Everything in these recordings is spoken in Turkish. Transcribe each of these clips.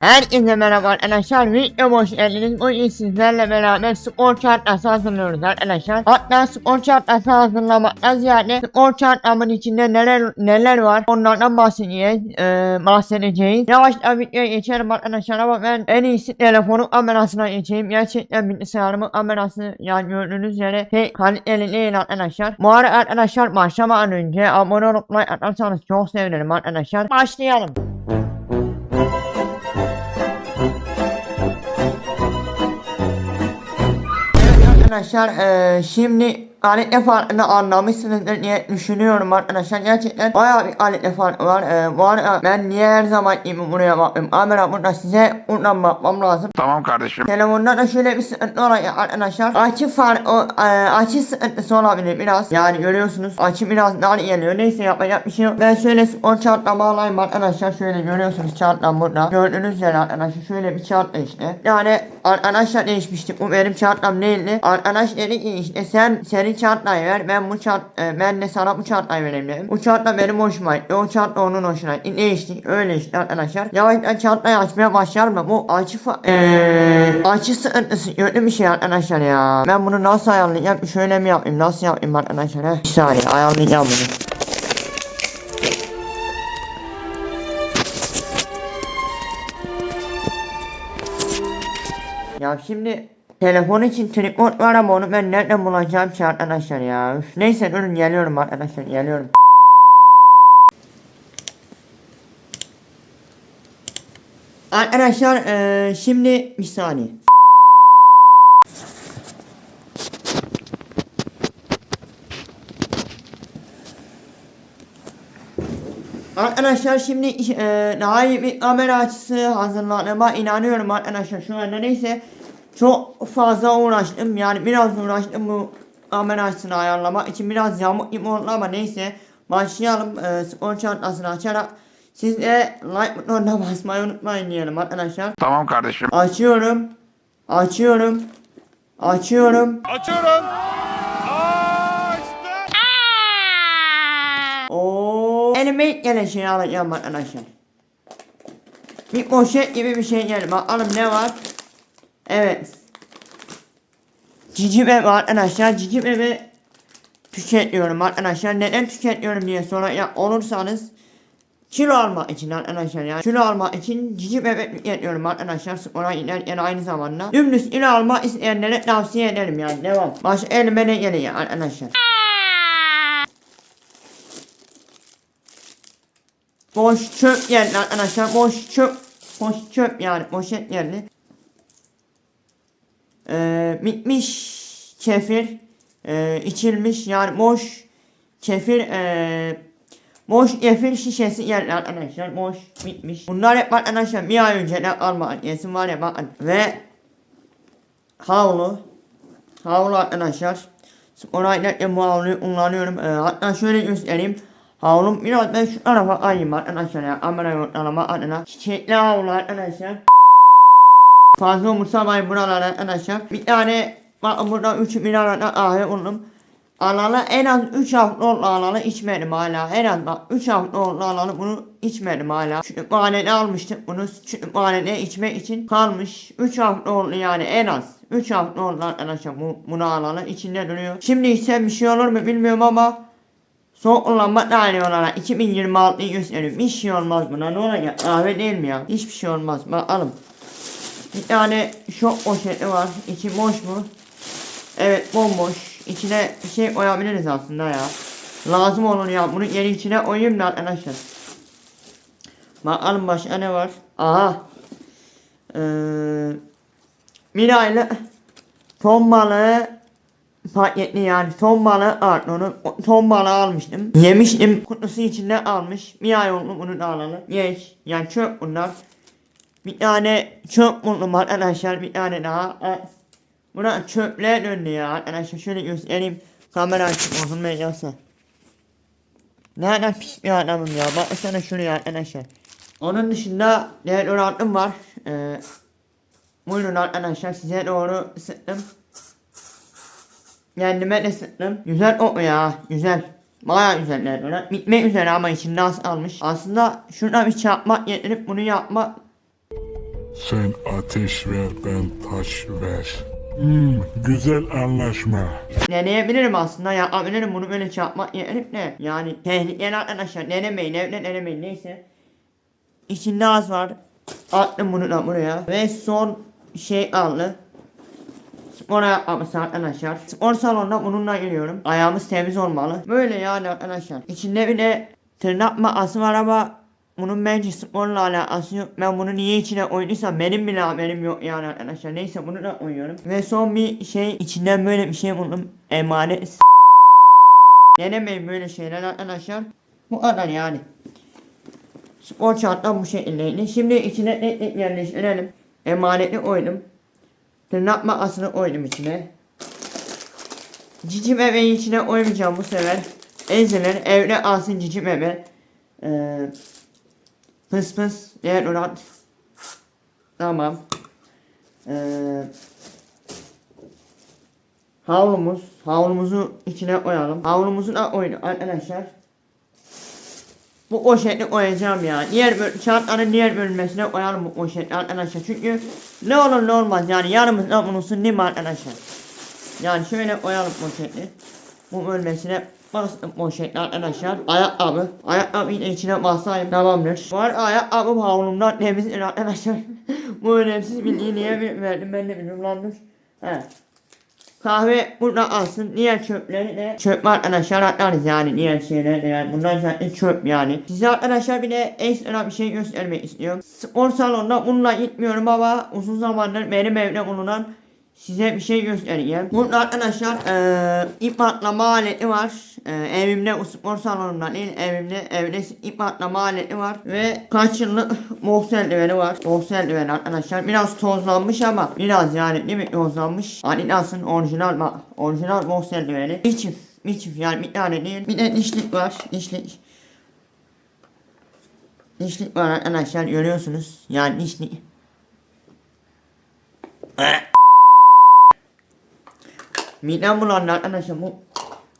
Herkese merhaba arkadaşlar. Video hoş geldiniz. Bugün sizlerle beraber skor çantası hazırlıyoruz arkadaşlar. Hatta skor çantası hazırlamaktan ziyade skor çantamın içinde neler neler var onlardan bahsedeceğiz. Ee, bahsedeceğiz. Yavaştan videoya geçelim arkadaşlar ama ben en iyisi telefonun kamerasına geçeyim. Gerçekten bilgisayarımın kamerası yani gördüğünüz üzere şey kaliteli değil arkadaşlar. Bu arada arkadaşlar başlamadan önce abone like atarsanız çok sevinirim arkadaşlar. Başlayalım. Arkadaşlar eee, şimdi aletle farkını anlamışsınızdır diye düşünüyorum arkadaşlar gerçekten bayağı bir aletle farkı var Eee, bu arada ben niye her zaman gibi buraya bakıyorum kamera burada size buradan bakmam lazım Tamam kardeşim. Telefonda da şöyle bir sıkıntı var arkadaşlar. Açı far o e, açı sıkıntısı olabilir biraz. Yani görüyorsunuz açı biraz dar geliyor. Neyse yapacak bir şey yok. Ben şöyle o çartla bağlayayım arkadaşlar. Şöyle görüyorsunuz çartlam burada. Gördüğünüz üzere arkadaşlar şöyle bir çartla işte. Yani arkadaşlar değişmiştik. Bu benim çartlam değildi. Arkadaş dedi ki işte sen senin çartlayı ver. Ben bu çart e, ben de sana bu çartlayı vereyim dedim. Bu çartla benim hoşuma gitti. O çartla onun hoşuna gitti. Değiştik. Öyle işte arkadaşlar. Yavaştan çartlayı açmaya başlarım da bu açı eee açı sıkıntısı kötü bir şey arkadaşlar ya. Ben bunu nasıl ayarlayacağım? Şöyle mi yapayım? Nasıl yapayım arkadaşlar? Heh. Bir saniye ayarlayacağım bunu. Ya şimdi telefon için tripod var ama onu ben nereden bulacağım ki arkadaşlar ya. Üf, neyse durun geliyorum arkadaşlar geliyorum. Arkadaşlar eee, şimdi bir saniye. Arkadaşlar şimdi eee daha iyi bir kamera açısı hazırladığıma inanıyorum arkadaşlar şu anda neyse çok fazla uğraştım yani biraz uğraştım bu kamera açısını ayarlamak için biraz yamuk gibi oldu ama neyse başlayalım eee skor çantasını açarak siz de like butonuna basmayı unutmayın diyelim arkadaşlar Tamam kardeşim. açıyorum açıyorum açıyorum Açıyorum. Açtım. Oo. Elime ilk gelen şeyi alacağım arkadaşlar. Bir poşet gibi bir şey geldi. Bakalım ne var. Evet. Cici bebe arkadaşlar. Cici bebe tüketiyorum arkadaşlar. Neden tüketiyorum diye soracak olursanız kilo almak için arkadaşlar ya. Kilo almak için cici bebek tüketiyorum arkadaşlar. Spora giderken aynı zamanda. Dümdüz kilo almak isteyenlere tavsiye ederim yani. Devam. Başka elime ne geliyor arkadaşlar. Boş çöp yerli arkadaşlar. Boş çöp. Boş çöp yani. Poşet yerli. Ee, bitmiş kefir. Ee, içilmiş yani boş kefir. Ee, boş kefir şişesi yerli arkadaşlar. Boş bitmiş. Bunlar hep arkadaşlar bir ay önceden alma yesin var ya bakın. Ve havlu. Havlu arkadaşlar. Spora giderken bu havluyu kullanıyorum. Ee, hatta şöyle göstereyim. Havlum biraz ben şu tarafa ayayım arkadaşlar ya. Kamera yortlama adına. Çiçekli havlu arkadaşlar. Fazla umursamayın buralara arkadaşlar. Bir tane burada 3 milyar ahı buldum. Alalı en az 3 hafta oldu alalı içmedim hala. En az bak 3 hafta oldu alalı bunu içmedim hala. Kütüphanede almıştık bunu. Kütüphanede içmek için kalmış. 3 hafta oldu yani en az. 3 hafta oldu arkadaşlar bu, bunu alalı içinde duruyor. Şimdi içsem bir şey olur mu bilmiyorum ama Son kullanma tarihi olarak 2026'yı gösteriyor. Bir şey olmaz buna ne olacak? Kahve değil mi ya? Hiçbir şey olmaz. Bakalım. Bir tane şok poşeti var. İçi boş mu? Evet bomboş. İçine bir şey koyabiliriz aslında ya. Lazım olur ya. Bunu yeri içine koyayım da arkadaşlar. Bakalım başka ne var? Aha. Ee, Miraylı ton balığı paketli yani ton balığı artı onu ton balığı almıştım. Yemiştim kutusu içinde almış. Bir ay oldu bunu da alalı. Geç. Yani çöp bunlar. Bir tane çöp buldum arkadaşlar bir tane daha. Evet. Buna çöple döndü ya arkadaşlar şöyle göstereyim. Kamera açık olsun ben yoksa. Nereden pis bir adamım ya. Baksana şuraya arkadaşlar. Onun dışında deodorantım var. Ee, buyurun arkadaşlar size doğru sıktım. Kendime de sıktım. Güzel o ya. Güzel. Baya güzel deodorant. Bitmek üzere ama içinde az almış. Aslında şuna bir çarpmak getirip bunu yapmak Sen ateş ver ben taş ver. Hmm, güzel anlaşma. Deneyebilirim aslında? Yapabilirim bunu böyle çarpmak yerine de yani tehlikeli arkadaşlar denemeyin evde denemeyin neyse. İçinde az var. Attım bunu da buraya. Ve son şey aldı Spor ayakkabısı arkadaşlar. Spor salonuna bununla giriyorum. Ayağımız temiz olmalı. Böyle yani arkadaşlar. İçinde bir de tırnak makası var ama bunun bence sporla alakası yok. Ben bunu niye içine koyduysam benim bile haberim yok yani arkadaşlar. Neyse bunu da koyuyorum. Ve son bir şey içinden böyle bir şey buldum. Emanet. Denemeyin böyle şeyler arkadaşlar. Bu kadar yani. Spor çantam bu şekildeydi. Şimdi içine tek tek yerleştirelim. Emaneti koydum. Tırnak makasını koydum içine. Cici bebeği içine koymayacağım bu sefer. Ezilir evde alsın cici bebe. Ee, pıs pıs deodorant. Tamam. Ee, havlumuz. Havlumuzu içine koyalım. Havlumuzu da koyduk arkadaşlar. Bu poşeti koyacağım ya. Diğer çantanın diğer bölmesine koyalım bu poşeti arkadaşlar. Çünkü ne olur ne olmaz yani yarımızda bulunsun değil mi arkadaşlar? Yani şöyle koyalım poşeti. Bu bölmesine bastım poşeti arkadaşlar. Ayakkabı. Ayakkabıyı da içine basayım tamamdır. Bu arada ayakkabım havlumdan temizdir arkadaşlar. bu önemsiz bilgiyi niye verdim ben de bilmiyorum lan dur. He. Kahve burada alsın. Diğer çöpleri de çöp arkadaşlar atarız yani diğer şeyler yani. Bunlar zaten çöp yani. Size arkadaşlar bir de ekstra bir şey göstermek istiyorum. Spor salonuna bununla gitmiyorum ama uzun zamandır benim evde bulunan size bir şey göstereceğim. Burada arkadaşlar eee ip atlama aleti var. Eee, evimde o spor salonunda değil evimde evde ip atlama aleti var. Ve kaç yıllık boks eldiveni var. Boks eldiveni arkadaşlar. Biraz tozlanmış ama biraz yani değil mi tozlanmış. Adidas'ın orijinal ma- orijinal boks eldiveni. Bir çift. Bir çift yani bir tane değil. Bir de dişlik var. Dişlik. Dişlik var arkadaşlar görüyorsunuz. Yani dişlik. Midem bulandı arkadaşlar bu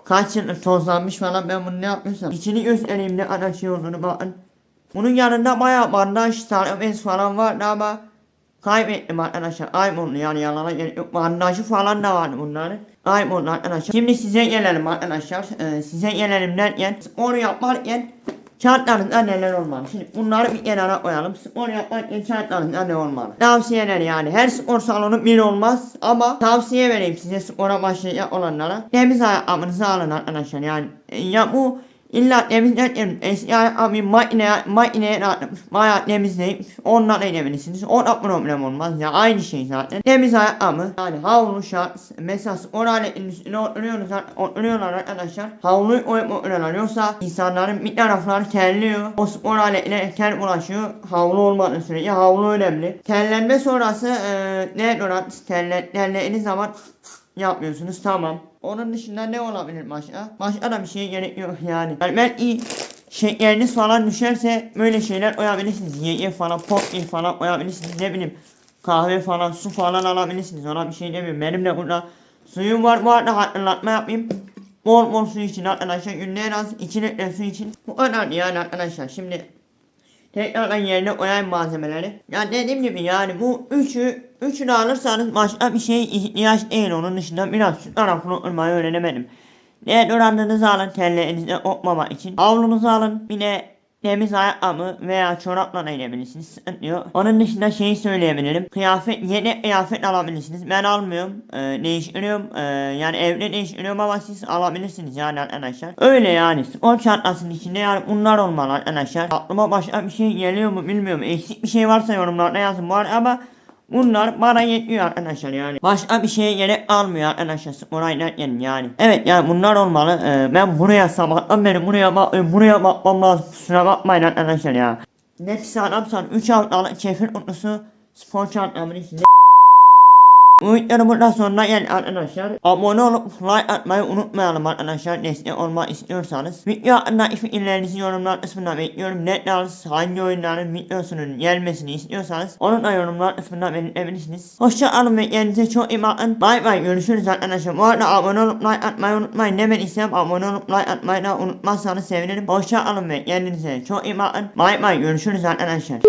kaç yıldır tozlanmış falan ben bunu ne yapıyorsam içini göstereyim ne kadar şey olduğunu bakın. Bunun yanında bayağı bandaj, sarı bez falan vardı ama kaybettim arkadaşlar. Kayboldu yani yalana gerek yok. Bandajı falan da vardı bunların. Kayboldu arkadaşlar. Şimdi size gelelim arkadaşlar. Ee, size gelelim derken spor yaparken Şartlarında neler olmalı? Şimdi bunları bir kenara koyalım. Spor yaparken şartlarında ne olmalı? Tavsiyeler yani. Her spor salonu bir olmaz ama tavsiye vereyim size spora başlayacak olanlara. Temiz ayakkabınızı alın arkadaşlar yani. Ya bu illa temiz derken eski ayakkabıyı makineye, atmış. Bayağı temizleyip ondan edebilirsiniz. O da problem olmaz ya. Aynı şey zaten. Temiz ayakkabı yani havlu şart. Mesela spor aletinin üstüne oturuyoruz, oturuyorlar arkadaşlar. Havluyu koyup oturuyorlar. Yoksa insanların bir tarafları terliyor. O spor aletine ter bulaşıyor. Havlu olmadığı sürece havlu önemli. Terlenme sonrası e, ne deodorant terle, terlediğiniz zaman yapmıyorsunuz tamam. Onun dışında ne olabilir başka? Başka da bir şeye gerek yok yani. yani ben iyi şekeriniz falan düşerse böyle şeyler koyabilirsiniz. Ye falan, pop falan koyabilirsiniz. Ne bileyim kahve falan, su falan alabilirsiniz. Ona bir şey demiyorum. Benim de burada suyum var. Bu arada hatırlatma yapayım. Bol bol su için arkadaşlar. Günde en az 2 litre su için. Bu kadar yani arkadaşlar. Şimdi Tekrardan yerine koyayım malzemeleri. Ya dediğim gibi yani bu üçü üçünü alırsanız başka bir şey ihtiyaç değil. Onun dışında biraz şu tarafını oturmayı öğrenemedim. Deodorantınızı alın terlerinizde kokmamak için. Havlunuzu alın. Bir de temiz ayakkabı veya çorapla da gidebilirsiniz. Sıkıntı yok. Onun dışında şeyi söyleyebilirim. Kıyafet, yeni kıyafet alabilirsiniz. Ben almıyorum. Ee, değiştiriyorum. Ee, yani evde değiştiriyorum ama siz alabilirsiniz yani arkadaşlar. Öyle yani. Spor çantasının içinde yani bunlar olmalı arkadaşlar. Aklıma başka bir şey geliyor mu bilmiyorum. Eksik bir şey varsa yorumlarda yazın bu arada ama Bunlar bana yetmiyor arkadaşlar yani. Başka bir şeye gerek kalmıyor arkadaşlar spora giderken yani. Evet yani bunlar olmalı. Ee, ben buraya sabahtan beri buraya bak buraya bakmam lazım. Kusura bakmayın arkadaşlar ya. Nefis adamsan 3 haftalık kefir kutusu spor çantamın içinde. Bu videonun burada sonuna geldi arkadaşlar. Abone olup like atmayı unutmayalım arkadaşlar. Destek olmak istiyorsanız. Video hakkındaki fikirlerinizi yorumlar kısmına bekliyorum. Ne tarz hangi oyunların videosunun gelmesini istiyorsanız onu da yorumlar kısmına belirtebilirsiniz. Hoşça kalın ve kendinize çok iyi bakın. Bay bay görüşürüz arkadaşlar. Bu arada abone olup like atmayı unutmayın. Ne ben abone olup like atmayı da unutmazsanız sevinirim. Hoşça kalın ve kendinize çok iyi bakın. Bay bay görüşürüz arkadaşlar.